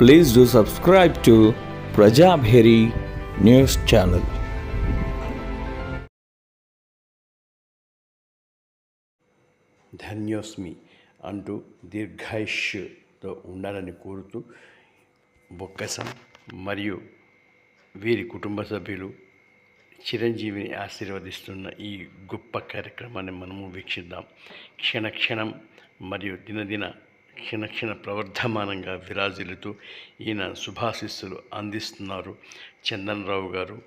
Please do subscribe to Prajabheri news channel. ధన్యోస్మి అంటూ దీర్ఘాయుష్తో ఉండాలని కోరుతూ బొక్కసం మరియు వీరి కుటుంబ సభ్యులు చిరంజీవిని ఆశీర్వదిస్తున్న ఈ గొప్ప కార్యక్రమాన్ని మనము వీక్షిద్దాం. క్షణక్షణం మరియు దినదిన క్షణక్షణ ప్రవర్ధమానంగా విరాజిల్లుతూ ఈయన శుభాశిస్సులు అందిస్తున్నారు. చందన్రావు గారు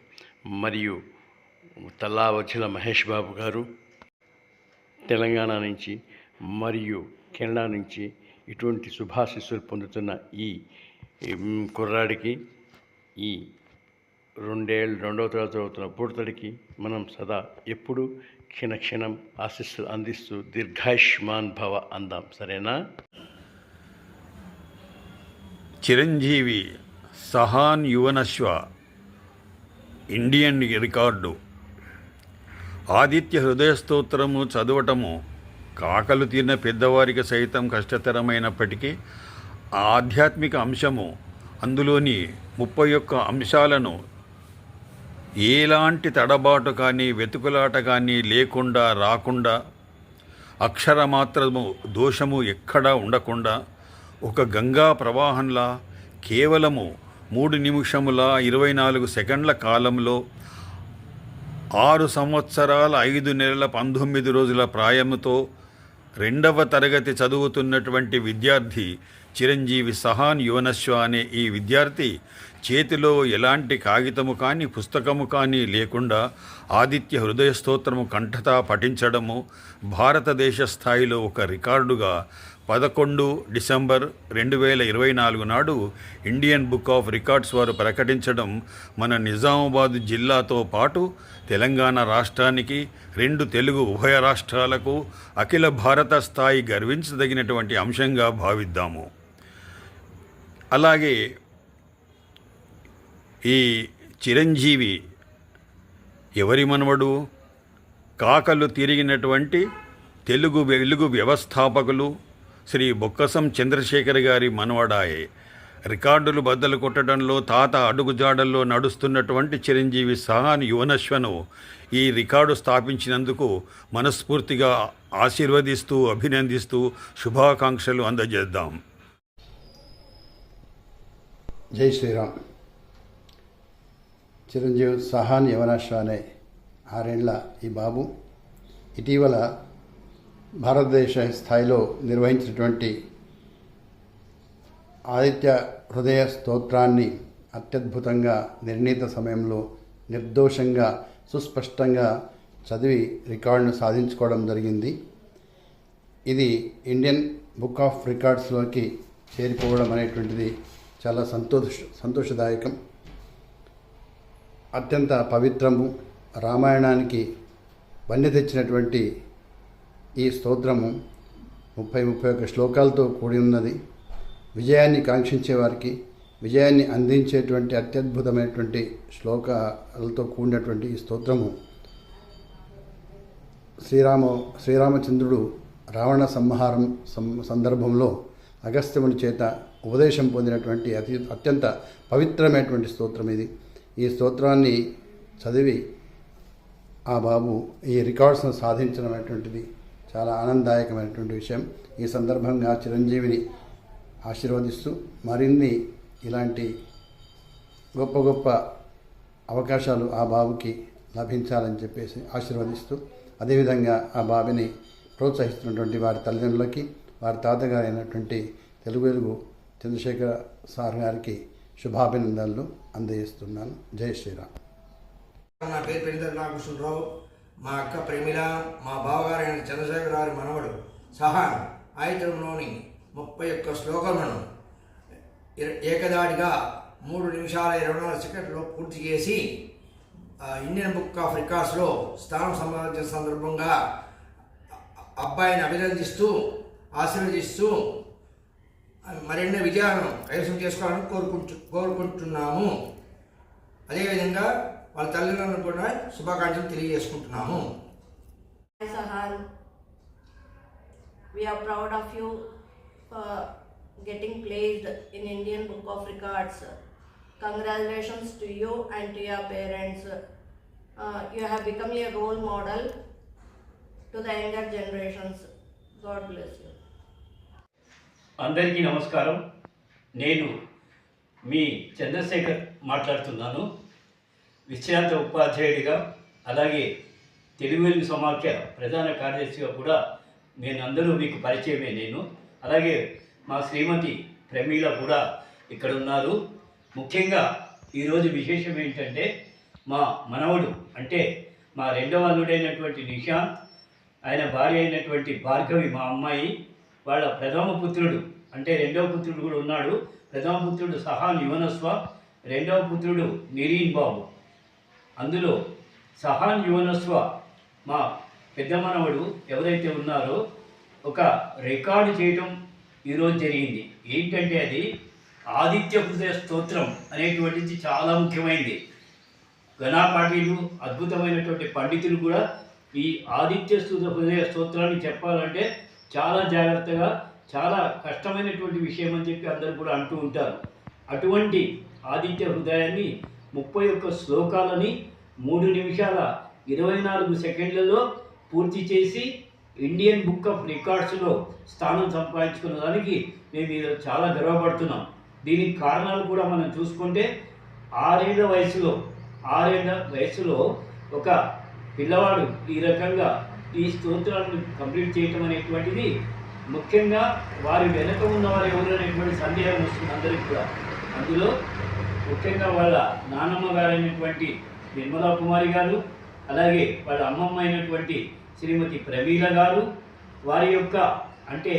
మరియు తల్లావజ్జల మహేష్ బాబు గారు తెలంగాణ నుంచి మరియు కెనడా నుంచి ఇటువంటి శుభాశిస్సులు పొందుతున్న ఈ కుర్రాడికి ఈ రెండేళ్ళు రెండవ తరగతి అవుతున్న పూర్తడికి మనం సదా ఎప్పుడు క్షణక్షణం ఆశిస్సులు అందిస్తూ దీర్ఘాయుష్మాన్ భవ అందాం. సరేనా? Chiranjeevi Sahan Yuvanashwa Indian record. Aditya హృదయ స్తోత్రము చదవటము కాకలు తీరిన పెద్దవారికి సైతం కష్టతరమైనప్పటికీ ఆధ్యాత్మిక అంశము అందులోని ముప్పై ఒక్క అంశాలను ఎలాంటి తడబాటు కానీ వెతుకులాట కానీ లేకుండా రాకుండా అక్షరమాత్రము దోషము ఎక్కడా ఉండకుండా ఒక గంగా ప్రవాహంలా కేవలము మూడు నిమిషముల ఇరవై నాలుగు సెకండ్ల కాలంలో ఆరు సంవత్సరాల ఐదు నెలల పంతొమ్మిది రోజుల ప్రాయముతో రెండవ తరగతి చదువుతున్నటువంటి విద్యార్థి చిరంజీవి సహాన్ యువనశ్వ అనే ఈ విద్యార్థి చేతిలో ఎలాంటి కాగితము కానీ పుస్తకము కానీ లేకుండా ఆదిత్య హృదయ స్తోత్రము కంఠతా పఠించడము భారతదేశ స్థాయిలో ఒక రికార్డుగా పదకొండు డిసెంబర్ రెండు వేల ఇరవై నాలుగు నాడు ఇండియన్ బుక్ ఆఫ్ రికార్డ్స్ వారు ప్రకటించడం మన నిజామాబాద్ జిల్లాతో పాటు తెలంగాణ రాష్ట్రానికి రెండు తెలుగు ఉభయ రాష్ట్రాలకు అఖిల భారత స్థాయి గర్వించదగినటువంటి అంశంగా భావిద్దాము. అలాగే ఈ చిరంజీవి ఎవరి మనవడు? కాకలు తిరిగినటువంటి తెలుగు వెలుగు వ్యవస్థాపకులు శ్రీ బొక్కసం చంద్రశేఖర్ గారి మనవడాయే. రికార్డులు బద్దలు కొట్టడంలో తాత అడుగుజాడల్లో నడుస్తున్నటువంటి చిరంజీవి సహాన్ యువనశ్వను ఈ రికార్డు స్థాపించినందుకు మనస్ఫూర్తిగా ఆశీర్వదిస్తూ అభినందిస్తూ శుభాకాంక్షలు అందజేద్దాం. జై శ్రీరామ్. చిరంజీవి సహాన్ యవనాశ్వ అనే ఆరేండ్ల ఈ బాబు. ఇటీవల భారతదేశ స్థాయిలో నిర్వహించినటువంటి ఆదిత్య హృదయ స్తోత్రాన్ని అత్యద్భుతంగా నిర్ణీత సమయంలో నిర్దోషంగా సుస్పష్టంగా చదివి రికార్డును సాధించుకోవడం జరిగింది. ఇది ఇండియన్ బుక్ ఆఫ్ రికార్డ్స్లోకి చేరిపోవడం అనేటువంటిది చాలా సంతోష సంతోషదాయకం. అత్యంత పవిత్రము రామాయణానికి వన్య తెచ్చినటువంటి ఈ స్తోత్రము ముప్పై ముప్పై ఒక్క శ్లోకాలతో కూడి ఉన్నది. విజయాన్ని కాంక్షించే వారికి విజయాన్ని అందించేటువంటి అత్యద్భుతమైనటువంటి శ్లోకాలతో కూడినటువంటి ఈ స్తోత్రము శ్రీరామ శ్రీరామచంద్రుడు రావణ సంహారం సందర్భంలో అగస్త్యముని చేత ఉపదేశం పొందినటువంటి అతి అత్యంత పవిత్రమైనటువంటి స్తోత్రం ఇది ఈ స్తోత్రాన్ని చదివి ఆ బాబు ఈ రికార్డ్స్ను సాధించడం అనేటువంటిది చాలా ఆనందదాయకమైనటువంటి విషయం. ఈ సందర్భంగా చిరంజీవిని ఆశీర్వదిస్తూ మరిన్ని ఇలాంటి గొప్ప గొప్ప అవకాశాలు ఆ బాబుకి లభించాలని చెప్పేసి ఆశీర్వదిస్తూ అదేవిధంగా ఆ బాబుని ప్రోత్సహిస్తున్నటువంటి వారి తల్లిదండ్రులకి వారి తాతగారైనటువంటి అయినటువంటి తెలుగు వెలుగు చంద్రశేఖర సార్ గారికి శుభాభినందనలు అందజేస్తున్నాను. జై శ్రీరామ్. నా పేరు పెరిదర్ నాగకృష్ణరావు మా అక్క ప్రేమిల మా బావగారైన చంద్రశేఖర్ గారి మనవడు సహా ఆయుధంలోని ముప్పై ఒక్క శ్లోకములను ఇర- ఏకదాటిగా మూడు నిమిషాల ఇరవై నాలుగు సెకండ్లో పూర్తి చేసి ఇండియన్ బుక్ ఆఫ్ రికార్డ్స్లో స్థానం సంపాదించిన సందర్భంగా అబ్బాయిని అభినందిస్తూ ఆశీర్వదిస్తూ మరిన్ని విజయాలను కైవసం చేసుకోవాలని కోరుకుంటు కోరుకుంటున్నాము అదేవిధంగా వాళ్ళ తల్లిదండ్రులను కూడా శుభాకాంక్షలు తెలియజేసుకుంటున్నాము Hi, Sahan. We are proud of you for getting placed in Indian Book of Records. Congratulations to you and to your parents. Uh, you have become a role model to the younger generations. God bless you. అందరికీ నమస్కారం. నేను మీ చంద్రశేఖర్ మాట్లాడుతున్నాను. విశ్రాంత ఉపాధ్యాయుడిగా అలాగే తెలుగు వెలుగు సమాఖ్య ప్రధాన కార్యదర్శిగా కూడా నేను అందరూ మీకు పరిచయమే నేను. అలాగే మా శ్రీమతి ప్రమీల కూడా ఇక్కడ ఉన్నారు. ముఖ్యంగా ఈరోజు విశేషం ఏంటంటే మా మనవడు అంటే మా రెండవ అల్లుడైనటువంటి నిషాంత్ ఆయన భార్య అయినటువంటి భార్గవి మా అమ్మాయి వాళ్ళ ప్రథమ పుత్రుడు. అంటే రెండవ పుత్రుడు కూడా ఉన్నాడు. ప్రథమ పుత్రుడు సహా యువనస్వ రెండవ పుత్రుడు నిరీన్ బాబు. అందులో సహాన్ యువనస్వ మా పెద్ద మనవడు ఎవరైతే ఉన్నారో ఒక రికార్డు చేయటం ఈరోజు జరిగింది. ఏంటంటే అది ఆదిత్య హృదయ స్తోత్రం అనేటువంటిది చాలా ముఖ్యమైనది ఘనాపాఠీలు అద్భుతమైనటువంటి పండితులు కూడా ఈ ఆదిత్య హృదయ స్తోత్రాన్ని చెప్పాలంటే చాలా జాగ్రత్తగా చాలా కష్టమైనటువంటి విషయం అని చెప్పి అందరూ కూడా అంటూ ఉంటారు. అటువంటి ఆదిత్య హృదయాన్ని ముప్పై ఒక్క శ్లోకాలని మూడు నిమిషాల ఇరవై నాలుగు సెకండ్లలో పూర్తి చేసి ఇండియన్ బుక్ ఆఫ్ రికార్డ్స్లో స్థానం సంపాదించుకున్న దానికి మేము ఈరోజు చాలా గర్వపడుతున్నాం. దీనికి కారణాలు కూడా మనం చూసుకుంటే ఆరేళ్ళ వయసులో ఆరేళ్ళ వయసులో ఒక పిల్లవాడు ఈ రకంగా ఈ స్తోత్రాలను కంప్లీట్ చేయటం అనేటువంటిది ముఖ్యంగా వారి వెనక ఉన్నవారు ఎవరు అనేటువంటి సందేహం వస్తుంది అందరికీ కూడా. అందులో ముఖ్యంగా వాళ్ళ నానమ్మ గారైనటువంటి నిర్మలా కుమారి గారు అలాగే వాళ్ళ అమ్మమ్మ అయినటువంటి శ్రీమతి ప్రమీల గారు వారి యొక్క అంటే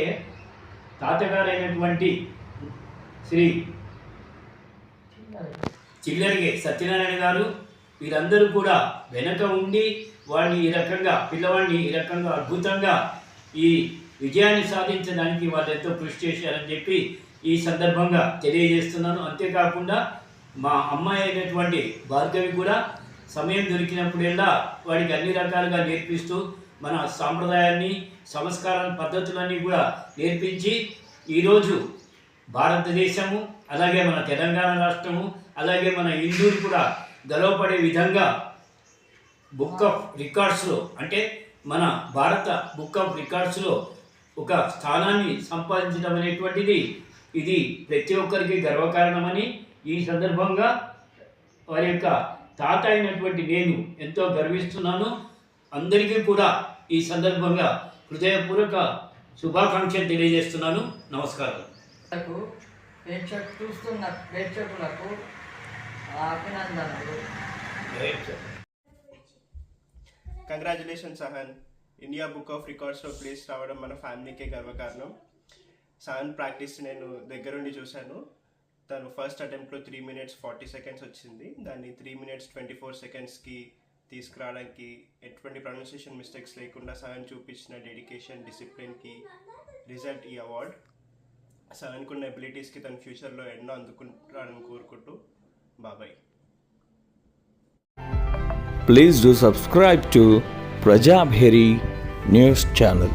తాతగారైనటువంటి శ్రీ చిల్లరిగే సత్యనారాయణ గారు వీరందరూ కూడా వెనక ఉండి వాడిని ఈ రకంగా పిల్లవాడిని ఈ రకంగా అద్భుతంగా ఈ విజయాన్ని సాధించడానికి వాళ్ళు ఎంతో కృషి చేశారని చెప్పి ఈ సందర్భంగా తెలియజేస్తున్నాను. అంతేకాకుండా మా అమ్మాయి అయినటువంటి భార్గవి కూడా సమయం దొరికినప్పుడల్లా వాడికి అన్ని రకాలుగా నేర్పిస్తూ మన సాంప్రదాయాన్ని సంస్కార పద్ధతులన్నీ కూడా నేర్పించి ఈరోజు భారతదేశము అలాగే మన తెలంగాణ రాష్ట్రము అలాగే మన ఇందూరు కూడా గలవపడే విధంగా బుక్ ఆఫ్ రికార్డ్స్లో అంటే మన భారత బుక్ ఆఫ్ రికార్డ్స్లో ఒక స్థానాన్ని సంపాదించడం అనేటువంటిది ఇది ప్రతి ఒక్కరికి గర్వకారణమని ఈ సందర్భంగా వారి యొక్క తాత అయినటువంటి నేను ఎంతో గర్విస్తున్నాను. అందరికీ కూడా ఈ సందర్భంగా హృదయపూర్వక శుభాకాంక్షలు తెలియజేస్తున్నాను. నమస్కారం. ప్రేక్షకు చూస్తున్న ప్రేక్షకులకు అభినందనలు congratulation Sahan India book of రికార్డ్స్లో place రావడం మన ఫ్యామిలీకే గర్వకారణం. సహన్ ప్రాక్టీస్ నేను దగ్గరుండి చూశాను. తను ఫస్ట్ అటెంప్ట్లో త్రీ మినిట్స్ ఫార్టీ సెకండ్స్ వచ్చింది. దాన్ని త్రీ మినిట్స్ ట్వంటీ ఫోర్ సెకండ్స్కి తీసుకురావడానికి ఎటువంటి ప్రొనౌన్సియేషన్ మిస్టేక్స్ లేకుండా సహన్ చూపించిన డెడికేషన్ డిసిప్లిన్కి రిజల్ట్ ఈ అవార్డ్ సహన్కున్న ఎబిలిటీస్కి తన ఫ్యూచర్లో ఎన్నో అందుకుంటారని కోరుకుంటూ Bye bye. Please do subscribe to Prajabheri News Channel.